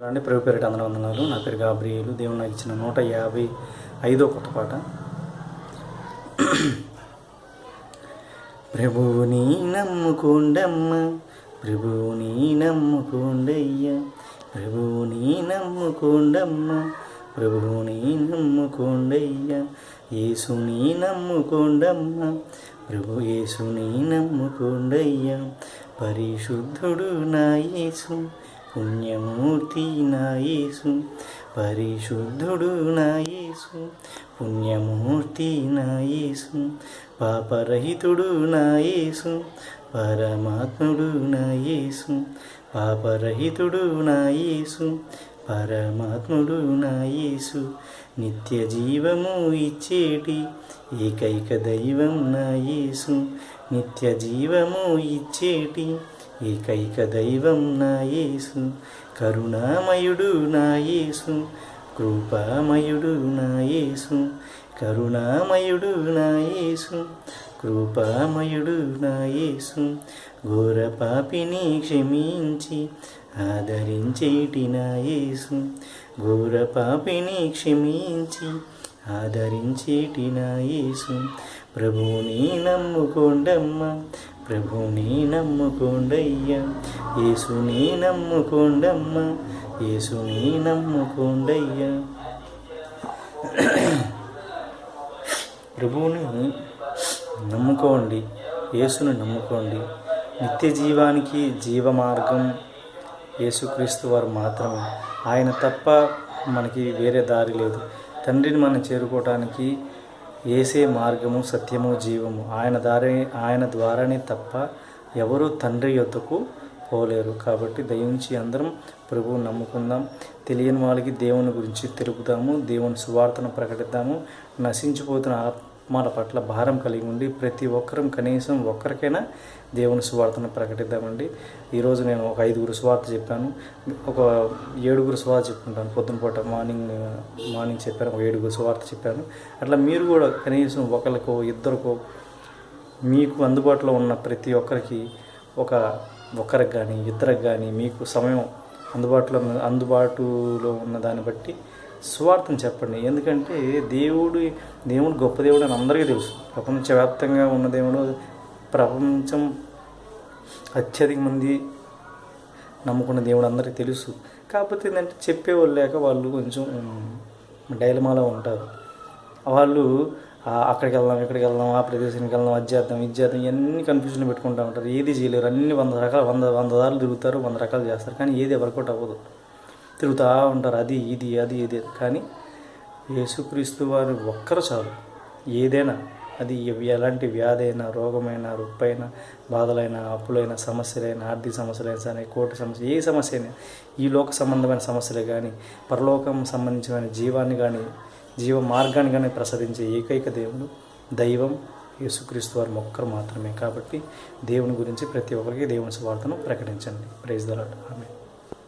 రండి ప్రభు పేరిట అందరూ వందనాలు. నా పేరు గాబ్రియేలు. దేవుడు నాకు ఇచ్చిన నూట యాభై ఐదో కొత్త పాట. ప్రభువుని నమ్ముకోండమ్మ ప్రభువుని నమ్ముకోండయ్య ప్రభువుని నమ్ముకోండమ్మ ప్రభువుని నమ్ముకోండయ్య యేసుని నమ్ముకోండమ్మ ప్రభు యేసుని నమ్ముకోండయ్య పరిశుద్ధుడు నా యేసు పుణ్యమూర్తి నాయసు పరిశుద్ధుడు నాయసు పుణ్యమూర్తి నాయసు పాపరహితుడు నాయసు పరమాత్ముడు నాయసు పాపరహితుడు నాయసు పరమాత్ముడు నాయసు నిత్య జీవము ఇచ్చేటి ఏకైక దైవం నాయసు నిత్య జీవము ఇచ్చేటి ఏకైక దైవం నా యేసు కరుణామయుడు నా యేసు కృపామయుడు నా యేసు కరుణామయుడు నా యేసు కృపామయుడు నా యేసు ఘోర పాపిని క్షమించి ఆదరించేటి నా యేసు ఘోర పాపిని క్షమించి ఆదరించేటి నా యేసు ప్రభువుని నమ్ముకోండమ్మ ప్రభుని నమ్ముకోండయ్యా. యేసుని నమ్ముకోండమ్మ. యేసుని నమ్ముకోండయ్యా. ప్రభువుని నమ్ముకోండి. యేసును నమ్ముకోండి. నిత్య జీవానికి జీవ మార్గం యేసుక్రీస్తు వారు మాత్రమే. ఆయన తప్ప మనకి వేరే దారి లేదు. తండ్రిని మనం చేరుకోవటానికి ఏసే మార్గము సత్యము జీవము. ఆయన దారి ఆయన ద్వారానే తప్ప ఎవరు తండ్రి యొద్దకు పోలేరు. కాబట్టి దయించి అందరం ప్రభువు నమ్ముకుందాం. తెలియని వాళ్ళకి దేవుని గురించి తెలుపుదాము. దేవుని సువార్తను ప్రకటిద్దాము. నశించిపోతున్న మన పట్ల భారం కలిగి ఉండి ప్రతి ఒక్కరం కనీసం ఒక్కరికైనా దేవుని సువార్తను ప్రకటిద్దామండి. ఈరోజు నేను ఒక ఐదుగురు సువార్త చెప్పాను. ఒక ఏడుగురు సువార్త చెప్పుకుంటాను. పొద్దున పూట మార్నింగ్ మార్నింగ్ చెప్పాను. ఒక ఏడుగురు సువార్త చెప్పాను. అట్లా మీరు కూడా కనీసం ఒకరికో ఇద్దరికో మీకు అందుబాటులో ఉన్న ప్రతి ఒక్కరికి ఒక ఒక్కరికి కానీ ఇద్దరికి కానీ మీకు సమయం అందుబాటులో అందుబాటులో ఉన్న దాన్ని బట్టి సువార్తను చెప్పండి. ఎందుకంటే దేవుడు దేవుడు గొప్ప దేవుడు అని అందరికీ తెలుసు. ప్రపంచవ్యాప్తంగా ఉన్న దేవుడు ప్రపంచం అత్యధిక మంది నమ్ముకున్న దేవుడు అందరికీ తెలుసు. కాకపోతే ఏంటంటే చెప్పేవాళ్ళు లేక వాళ్ళు కొంచెం డైలమాలో ఉంటారు. వాళ్ళు అక్కడికి వెళ్దాం ఇక్కడికి వెళ్దాం ఆ ప్రదేశానికి వెళ్దాం అది చేద్దాం ఇది చేద్దాం ఇవన్నీ కన్ఫ్యూజన్ పెట్టుకుంటూ ఉంటారు. ఏది చేయలేరు. అన్ని వంద రకాల వంద వంద దారులు తిరుగుతారు వంద రకాలు చేస్తారు. కానీ ఏది వర్కౌట్ అవ్వదు. తిరుగుతూ ఉంటారు. అది ఇది అది ఇది. కానీ యేసుక్రీస్తు వారు ఒక్కరు చాలు. ఏదైనా అది ఎలాంటి వ్యాధి అయినా రోగమైనా రొప్పైన బాధలైన అప్పులైన సమస్యలైన ఆర్థిక సమస్యలైనా సరే కోర్టు సమస్య ఏ సమస్య అయినా ఈ లోక సంబంధమైన సమస్యలే కానీ పరలోకం సంబంధించిన జీవాన్ని కానీ జీవ మార్గాన్ని కానీ ప్రసాదించే ఏకైక దేవుడు దైవం యేసుక్రీస్తు వారు ఒక్కరు మాత్రమే. కాబట్టి దేవుని గురించి ప్రతి ఒక్కరికి దేవుని స్వార్థను ప్రకటించండి. ప్రైజ్ దలాడ్ ఆమె